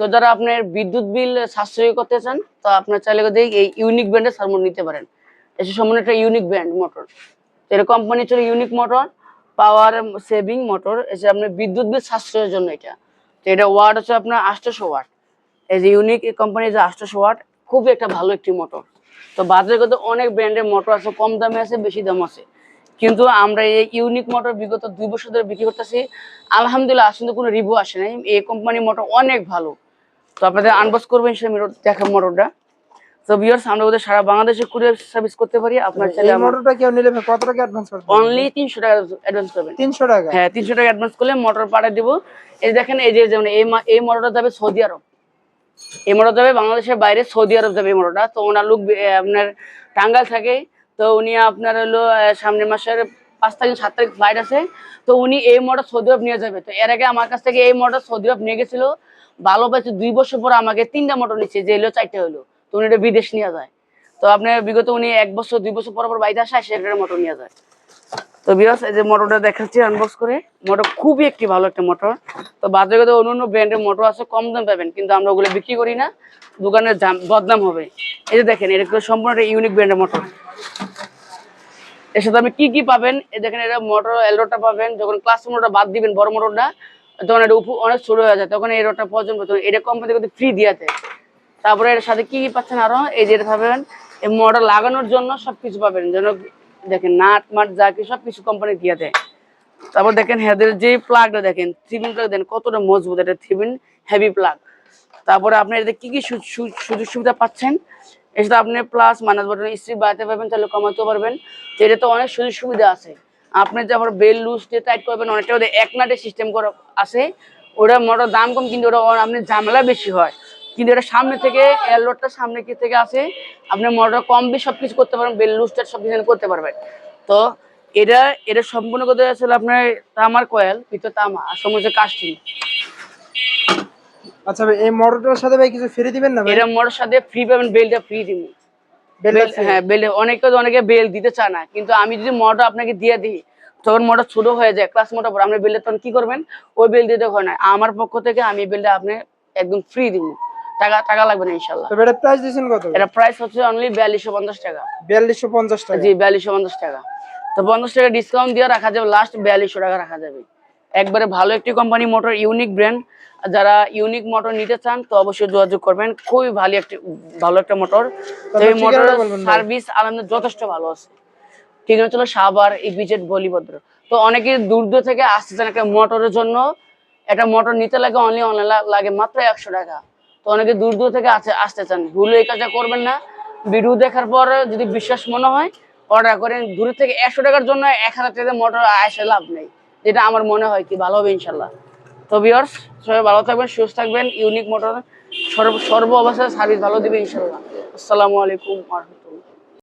তো যারা বিদ্যুৎ বিল নিতে পারেন। Company power saving motor. আপনার বিদ্যুৎ বিল সাশ্রয়ের জন্য এটা। তো এটা ওয়াট হচ্ছে আপনার আটশোশো ওয়াট এই যে ইউনিক এই কোম্পানির যে ওয়াট খুবই একটা ভালো একটি মোটর তো বাজারে কিন্তু অনেক ব্র্যান্ডের মোটর আছে, কম দামে আছে, বেশি দাম আছে। কিন্তু আমরা এই ইউনিক মোটর বিগত দুই বছর ধরে বিক্রি করতেছি। আলহামদুলিল্লাহ আসলে কোনো রিভিউ আসে নাই। এই কোম্পানির মোটর অনেক ভালো। তো আপনাদের আনবক্স করবেন সেই মোটর দেখা মোটরটা তো ভিউয়ার্স আমরা ওদের সারা বাংলাদেশে কুরিয়ার সার্ভিস করতে পারি। আপনার এই চাইলে মোটরটা কেউ নিলে কত টাকা অ্যাডভান্স করতে অনলি তিনশো টাকা অ্যাডভান্স করবেন। তিনশো টাকা? হ্যাঁ তিনশো টাকা অ্যাডভান্স করলে মোটর পাঠিয়ে দিব। এই দেখেন এই যে যেমন এই এই মোটরটা যাবে সৌদি আরব। এই মোটর যাবে বাংলাদেশের বাইরে সৌদি আরব যাবে এই মোটরটা তো ওনার লোক আপনার টাঙ্গাল থাকে। তো উনি আপনার হলো সামনের মাসের পাঁচ তারিখ, সাত তারিখ ফ্লাইট আছে। তো উনি এই মোটর সৌদি আরব নিয়ে যাবে। তো এর আগে আমার কাছ থেকে এই মোটর সৌদি আরব নিয়ে গেছিল। ভালো পাইছে, দুই বছর পর আমাকে তিনটা মোটর নিচ্ছে যে হলো চারটে হলো। তো উনি এটা বিদেশ নিয়ে যায়। তো আপনার বিগত উনি এক বছর, দুই বছর পর পর বাড়িতে আসে সেটা মোটর নিয়ে যায়। তো বিয়াস এই যে মোটরটা দেখাচ্ছি আনবক্স করে। মোটর খুবই একটি ভালো একটা মোটর তো বাজারে তো অন্য অন্য ব্র্যান্ডের মোটর আছে, কম দাম পাবেন, কিন্তু আমরা ওগুলো বিক্রি করি না। দোকানের দাম, বদনাম হবে। এই যে দেখেন, এটা সম্পূর্ণ একটা ইউনিক ব্র্যান্ডের মোটর এর সাথে আপনি কি কি পাবেন? দেখেন এটা মোটর এলরোটা পাবেন, যখন ক্লাস মোটরটা বাদ দিবেন, বড় মোটরটা, তখন এটা উপু অনেক ছোট হয়ে যায়, তখন এই রোডটা পর্যন্ত এটা কোম্পানি থেকে ফ্রি দিয়ে দেয়। তারপরে এর সাথে কি কি পাচ্ছেন আরও? এই যে এটা পাবেন, এই মোটর লাগানোর জন্য সবকিছু পাবেন, যেন দেখেন নাট, মাট, যা কি সব কিছু কোম্পানি দিয়ে দেয়। তারপর দেখেন হেদের যে প্লাগটা দেখেন থ্রিবিন প্লাগ দেখেন, কতটা মজবুত, এটা থ্রিবিন হেভি প্লাগ তারপরে আপনি এতে কি কি সুযোগ সুবিধা পাচ্ছেন? এসে আপনি প্লাস মাইনাস বাটন স্ত্রী বাড়াতে পারবেন, তাহলে কমাতেও পারবেন। তো এটা তো অনেক সুযোগ সুবিধা আছে। আপনি যে আবার বেল লুজ দিয়ে টাইট করবেন, অনেকটা ওদের এক নাটের সিস্টেম করা আছে। ওটা মোটর দাম কম, কিন্তু ওটা আপনি ঝামেলা বেশি হয়। কিন্তু এটা সামনে থেকে এয়ারলোডটা সামনে কি থেকে আসে আপনি মোটর কম বেশি সব কিছু করতে পারবেন, বেল লুজটা সব কিছু করতে পারবেন। তো এটা এটা সম্পূর্ণ করতে আসলে আপনার তামার কয়েল ভিতর তামা, আর সমস্ত কাস্টিং আচ্ছা ভাই এই মোটরটার সাথে ভাই কিছু ফ্রি দিবেন না ভাই? এটা মোটর সাথে ফ্রি পাবেন বেলটা ফ্রি দিব। বেল হ্যাঁ বেল অনেকে অনেকে বেল দিতে চায় না কিন্তু আমি যদি মোটর আপনাকে দিয়ে দিই তখন মোটর ছোট হয়ে যায় ক্লাস মোটর পর আপনি বেলটা তখন কি করবেন? ওই বেল দিতে হয় না। আমার পক্ষ থেকে আমি বেলটা আপনি একদম ফ্রি দিব। টাকা টাকা লাগবে না ইনশাল্লাহ তো এটা প্রাইস দিয়েছেন কত? এটা প্রাইস হচ্ছে অনলি বিয়াল্লিশশো পঞ্চাশ টাকা। বিয়াল্লিশশো পঞ্চাশ টাকা? জি বিয়াল্লিশশো পঞ্চাশ টাকা। তো পঞ্চাশ টাকা ডিসকাউন্ট দিয়ে রাখা যাবে লাস্ট বিয়াল্লিশশো টাকা রাখা যাবে। একবারে ভালো একটি কোম্পানি মোটর ইউনিক ব্র্যান্ড যারা ইউনিক মোটর নিতে চান তো অবশ্যই যোগাযোগ করবেন। খুবই ভালো একটি ভালো একটা মোটর তো এই ভাই। সার্ভিস আলহামদুলিল্লাহ যথেষ্ট ভালো আছে। ঠিক আছে সাবার ইপিজেড বলিভদ্র। তো অনেকে দূর দূর থেকে আসতে চান একটা মোটরের জন্য। একটা মোটর নিতে লাগে অনলি অনলাইন লাগে মাত্র একশো টাকা। তো অনেকে দূর দূর থেকে আসতে আসতে চান ভুলে এই কাজটা করবেন না। ভিডিও দেখার পর যদি বিশ্বাস মনে হয় অর্ডার করেন। দূর থেকে একশো টাকার জন্য এক হাজার টাকা মোটর আসে লাভ নেই। যেটা আমার মনে হয় কি, ভালো হবে ইনশাল্লাহ। তো বিয়র্স সবাই ভালো থাকবেন, সুস্থ থাকবেন ইউনিক মোটর সর্ব সর্ব অবস্থায় সার্ভিস ভালো দেবে ইনশাল্লাহ। আসসালামু আলাইকুম